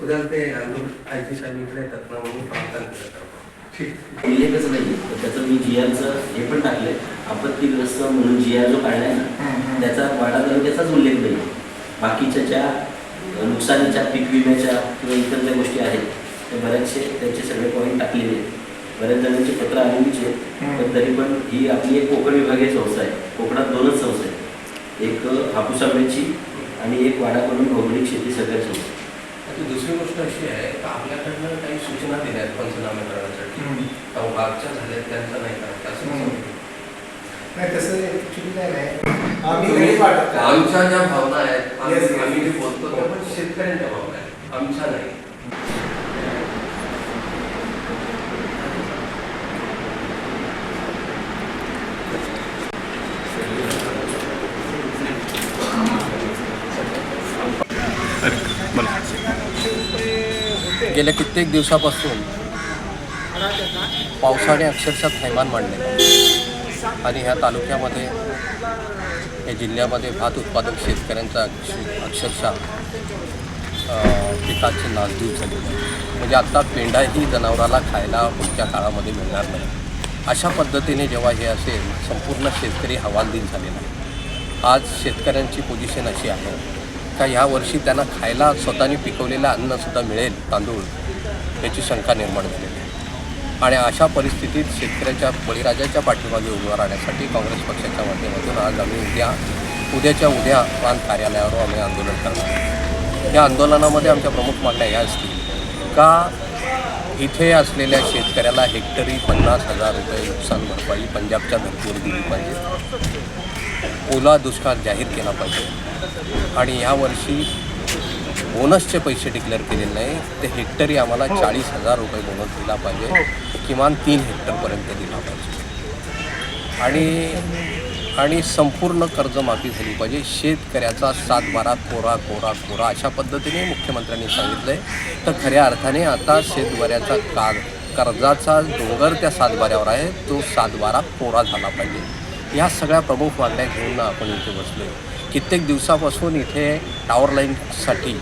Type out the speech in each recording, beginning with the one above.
उद्या ते I P साहेब इकडे येतात ना म्हणून उल्लेखच नाही तर त्याचं मी जी आरचं हे पण टाकलंय आपत्तीग्रस्त म्हणून जी आर जो काढलाय ना त्याचा वाडा तालुक्याचाच उल्लेख नाही बाकीच्या ज्या नुकसानीच्या पीक विम्याच्या किंवा इतर ज्या गोष्टी आहेत ते बऱ्याचशे त्याचे सगळे पॉईंट टाकलेले आहेत. बऱ्याच जणांची पत्र आलेलीच आहेत पण तरी पण ही आपली एक कोकण विभागीय संस्था आहे. कोकणात दोनच संस्था आहेत. एक हापूस आंब्याची आणि एक वाडाकडून भौगोलिक शेती सहकारी संस्था आता दुसरी गोष्ट अशी आहे का आपल्याकडनं काही सूचना दिल्या आहेत पंचनामे करण्यासाठी? त्या मागच्या झाल्या त्यांचं नाही करायचं असं. नाही तसं ऍक्च्युली काय नाही आमच्या ज्या भावना आहेत. आम्ही जे बोलतो त्या पण शेतकऱ्यांच्या भावना आहेत. आमच्या नाही. गेल्या कित्येक दिवसापासून पावसाने अक्षरशः थैमान मांडले. आणि ह्या तालुक्यामध्ये या जिल्ह्यामध्ये भात उत्पादक शेतकऱ्यांचा अक्ष- अक्षरशः अ, पिकाची नासधूस झाली म्हणजे आत्ता पेंडाही जनावराला खायला पुढच्या काळामध्ये मिळणार नाही. अशा पद्धतीने जेव्हा हे असेल संपूर्ण शेतकरी हवालदिल झालेला आहे. आज शेतकऱ्यांची पोझिशन अशी आहे का ह्या वर्षी त्यांना खायला स्वतःने पिकवलेलं अन्नसुद्धा मिळेल तांदूळ याची शंका निर्माण झालेली आहे. आणि अशा परिस्थितीत शेतकऱ्याच्या बळीराजाच्या पाठीमागे उभं राहण्यासाठी काँग्रेस पक्षाच्या माध्यमातून आज आम्ही उद्या उद्याच्या उद्या प्रांत कार्यालयावर आम्ही आंदोलन करणार या आंदोलनामध्ये आमच्या प्रमुख मागण्या ह्या असतील का इथे असलेल्या शेतकऱ्याला हेक्टरी पन्नास हजार रुपये नुकसान भरपाई पंजाबच्या धर्तीवर दिली पाहिजे? ओला दुष्काळ जाहीर केला पाहिजे. आणि यावर्षी बोनसचे पैसे डिक्लेअर केलेले नाही. ते हेक्टरी आम्हाला चाळीस हजार रुपये बोनस दिला पाहिजे. किमान तीन हेक्टरपर्यंत दिला पाहिजे. आणि आणि संपूर्ण कर्जमाफी झाली पाहिजे. शेतकऱ्याचा सात बारा कोरा कोरा कोरा अशा पद्धतीने मुख्यमंत्र्यांनी सांगितलं आहे तर खऱ्या अर्थाने आता शेतकऱ्याचा का कर्जाचा डोंगर त्या सातबाऱ्यावर आहे. तो सातबारा कोरा झाला पाहिजे. ह्या सगळ्या प्रमुख मागण्या घेऊन आपण इथे बसलो आहे कित्येक दिवसापासून इथे टॉवर लाईनसाठी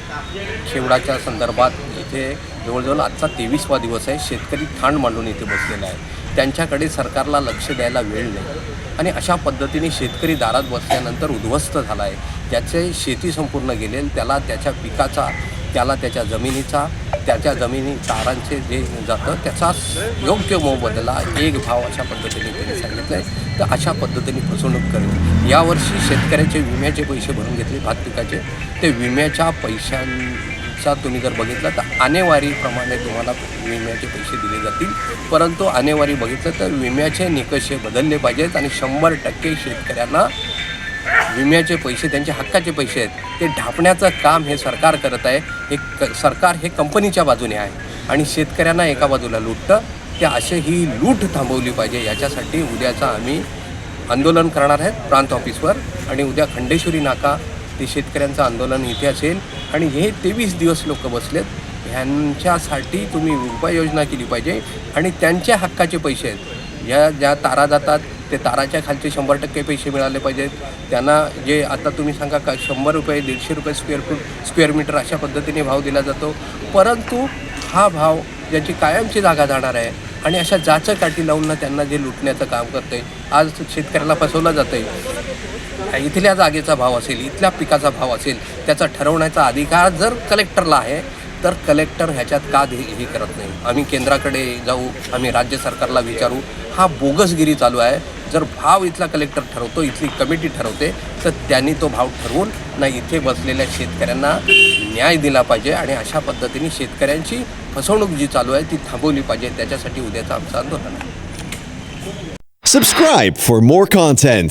शेवडाच्या संदर्भात इथे जवळजवळ आजचा तेवीसवा दिवस आहे. शेतकरी ठाण मांडून इथे बसलेला आहे. त्यांच्याकडे सरकारला लक्ष द्यायला वेळ नाही. आणि अशा पद्धतीने शेतकरी दारात बसल्यानंतर उद्ध्वस्त झाला आहे. त्याचे शेती संपूर्ण गेलेल त्याला त्याच्या पिकाचा त्याला त्याच्या जमिनीचा त्याच्या जमिनी तारांचे जे जातं त्याचा योग्य मोबदला एक भाव अशा पद्धतीने त्यांनी सांगितलं आहे तर अशा पद्धतीने फसवणूक करेल यावर्षी शेतकऱ्याचे विम्याचे पैसे भरून घेतले भात पिकाचे. ते विम्याच्या पैशांचा तुम्ही जर बघितलं तर आणेवारीप्रमाणे तुम्हाला विम्याचे पैसे दिले जातील. परंतु आणेवारी बघितलं तर विम्याचे निकष हे बदलले पाहिजेत आणि शंभर टक्के शेतकऱ्यांना विम्याचे पैसे त्यांचे हक्काचे पैसे आहेत ते ढापण्याचं काम हे सरकार करत आहे. हे क सरकार हे कंपनीच्या बाजूने आहे आणि शेतकऱ्यांना एका बाजूला लुटतं. ते असे ही लूट थांबवली पाहिजे. याच्यासाठी उद्याचा आम्ही आंदोलन करणार आहेत प्रांत ऑफिसवर आणि उद्या खंडेश्वरी नाका ते शेतकऱ्यांचं आंदोलन इथे असेल. आणि हे तेवीस दिवस लोक बसलेत. ह्यांच्यासाठी तुम्ही उपाययोजना केली पाहिजे आणि त्यांच्या हक्काचे पैसे आहेत. या ज्या तारा जातात ते ताराच्या खालचे शंभर टक्के पैसे मिळाले पाहिजेत. त्यांना जे आता तुम्ही सांगा का शंभर रुपये दीडशे रुपये स्क्वेअर फूट स्क्वेअर मीटर अशा पद्धतीने भाव दिला जातो. परंतु हा भाव ज्यांची कायमची जागा जाणार आहे आणि अशा जाचं काठी लावून ना त्यांना जे लुटण्याचं काम करते आज शेतकऱ्याला फसवलं जातं आहे इथल्या जागेचा भाव असेल इथल्या पिकाचा भाव असेल त्याचा ठरवण्याचा अधिकार जर कलेक्टरला आहे तर कलेक्टर ह्याच्यात का हे हे करत नाही? आम्ही केंद्राकडे जाऊ आम्ही राज्य सरकारला विचारू. हा बोगसगिरी चालू आहे. जर भाव इथला कलेक्टर ठरवतो इथली कमिटी ठरवते तर त्यांनी तो भाव ठरवून ना इथे बसलेल्या शेतकऱ्यांना न्याय दिला पाहिजे आणि अशा पद्धतीने शेतकऱ्यांची फसवणूक जी चालू आहे ती थांबवली पाहिजे. त्याच्यासाठी उद्याचं आमचं आंदोलन आहे. Subscribe for more content